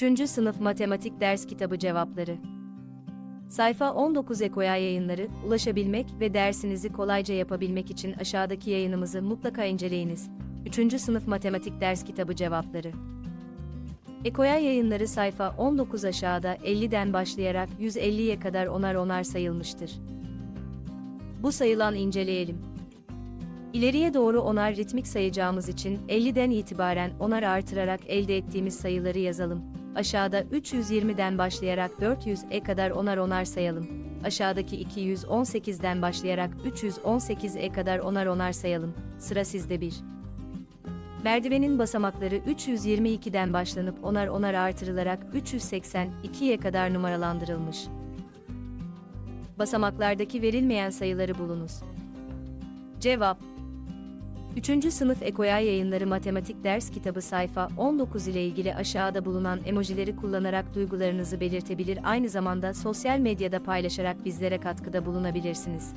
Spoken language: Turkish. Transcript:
3. Sınıf Matematik Ders Kitabı Cevapları Sayfa 19 Ekoya Yayınları, ulaşabilmek ve dersinizi kolayca yapabilmek için aşağıdaki yayınımızı mutlaka inceleyiniz. 3. Sınıf Matematik Ders Kitabı Cevapları Ekoya Yayınları sayfa 19 aşağıda 50'den başlayarak 150'ye kadar onar onar sayılmıştır. Bu sayılan inceleyelim. İleriye doğru onar ritmik sayacağımız için 50'den itibaren onar artırarak elde ettiğimiz sayıları yazalım. Aşağıda 320'den başlayarak 400'e kadar onar onar sayalım. Aşağıdaki 218'den başlayarak 318'e kadar onar onar sayalım. Sıra sizde bir. Merdivenin basamakları 322'den başlanıp onar onar artırılarak 382'ye kadar numaralandırılmış. Basamaklardaki verilmeyen sayıları bulunuz. Cevap 3. Sınıf Ekoya Yayınları Matematik Ders Kitabı sayfa 19 ile ilgili aşağıda bulunan emojileri kullanarak duygularınızı belirtebilir aynı zamanda sosyal medyada paylaşarak bizlere katkıda bulunabilirsiniz.